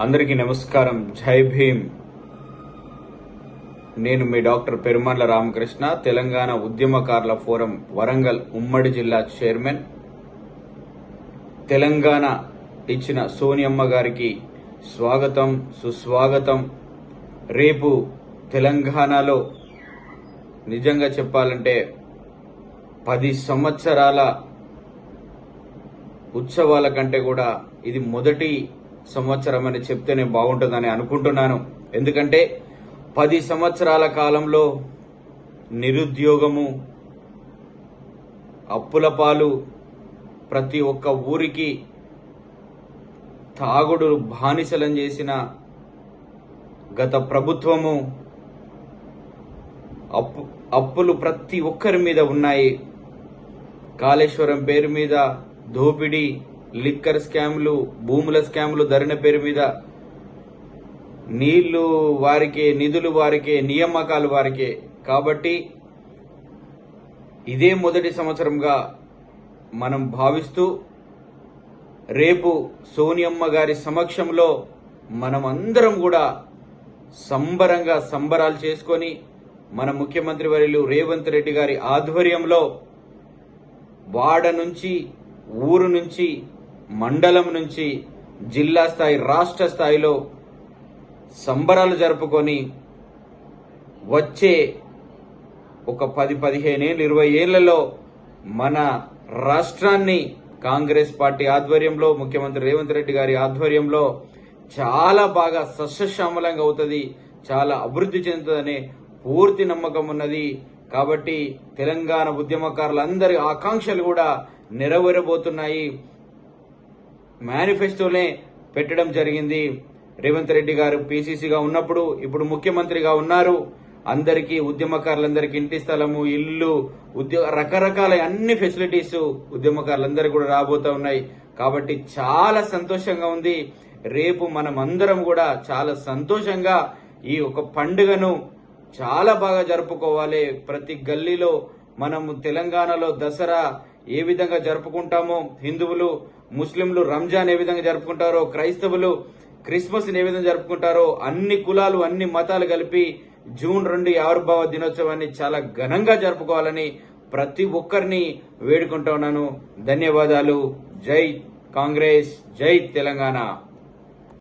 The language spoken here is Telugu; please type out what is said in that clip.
అందరికీ నమస్కారం. జై భీమ్. నేను మీ డాక్టర్ పెరుమండ్ల రామకృష్ణ తెలంగాణ ఉద్యమకారుల ఫోరం వరంగల్ ఉమ్మడి జిల్లా చైర్మన్. తెలంగాణ ఇచ్చిన సోనియమ్మ గారికి స్వాగతం సుస్వాగతం. రేపు తెలంగాణలో నిజంగా చెప్పాలంటే పది సంవత్సరాల ఉత్సవాల కంటే కూడా ఇది మొదటి సంవత్సరం అని చెప్తేనే బాగుంటుందని అనుకుంటున్నాను. ఎందుకంటే పది సంవత్సరాల కాలంలో నిరుద్యోగము అప్పుల పాలు ప్రతి ఒక్క ఊరికి తాగుడు బానిసలం చేసిన గత ప్రభుత్వము అప్పు అప్పులు ప్రతి ఒక్కరి మీద ఉన్నాయి. కాళేశ్వరం పేరు మీద దోపిడీ లిక్కర్ స్కామ్లు భూముల స్కామ్లు ధరణ పేరు మీద నీళ్ళు వారికే నిధులు వారికే నియామకాలు వారికే. కాబట్టి ఇదే మొదటి సంవత్సరంగా మనం భావిస్తూ రేపు సోనియమ్మ గారి సమక్షంలో మనం అందరం కూడా సంబరంగా సంబరాలు చేసుకొని మన ముఖ్యమంత్రి వర్యులు రేవంత్ రెడ్డి గారి ఆధ్వర్యంలో వాడ నుంచి ఊరు నుంచి మండలం నుంచి జిల్లా స్థాయి రాష్ట్ర స్థాయిలో సంబరాలు జరుపుకొని వచ్చే ఒక పది పదిహేనేళ్ళు ఇరవై ఏళ్ళలో మన రాష్ట్రాన్ని కాంగ్రెస్ పార్టీ ఆధ్వర్యంలో ముఖ్యమంత్రి రేవంత్ రెడ్డి గారి ఆధ్వర్యంలో చాలా బాగా సస్యశ్యామలంగా అవుతుంది చాలా అభివృద్ధి చెందుతుందనే పూర్తి నమ్మకం ఉన్నది. కాబట్టి తెలంగాణ ఉద్యమకారులందరి ఆకాంక్షలు కూడా నెరవేరబోతున్నాయి. మేనిఫెస్టోనే పెట్టడం జరిగింది. రేవంత్ రెడ్డి గారు పీసీసీగా ఉన్నప్పుడు ఇప్పుడు ముఖ్యమంత్రిగా ఉన్నారు. అందరికీ ఉద్యమకారులందరికీ ఇంటి స్థలము ఇల్లు ఉద్యోగ రకరకాల అన్ని ఫెసిలిటీస్ ఉద్యమకారులందరికీ కూడా రాబోతా ఉన్నాయి. కాబట్టి చాలా సంతోషంగా ఉంది. రేపు మనం అందరం కూడా చాలా సంతోషంగా ఈ ఒక పండుగను చాలా బాగా జరుపుకోవాలి. ప్రతి గల్లీలో మనము తెలంగాణలో దసరా ఏ విధంగా జరుపుకుంటామో హిందువులు ముస్లింలు రంజాన్ ఏ విధంగా జరుపుకుంటారో క్రైస్తవులు క్రిస్మస్ ఏ విధంగా జరుపుకుంటారో అన్ని కులాలు అన్ని మతాలు కలిపి జూన్ రెండు ఆవిర్భావ దినోత్సవాన్ని చాలా ఘనంగా జరుపుకోవాలని ప్రతి ఒక్కరిని వేడుకుంటా ఉన్నాను. ధన్యవాదాలు. జై కాంగ్రెస్ జై తెలంగాణ.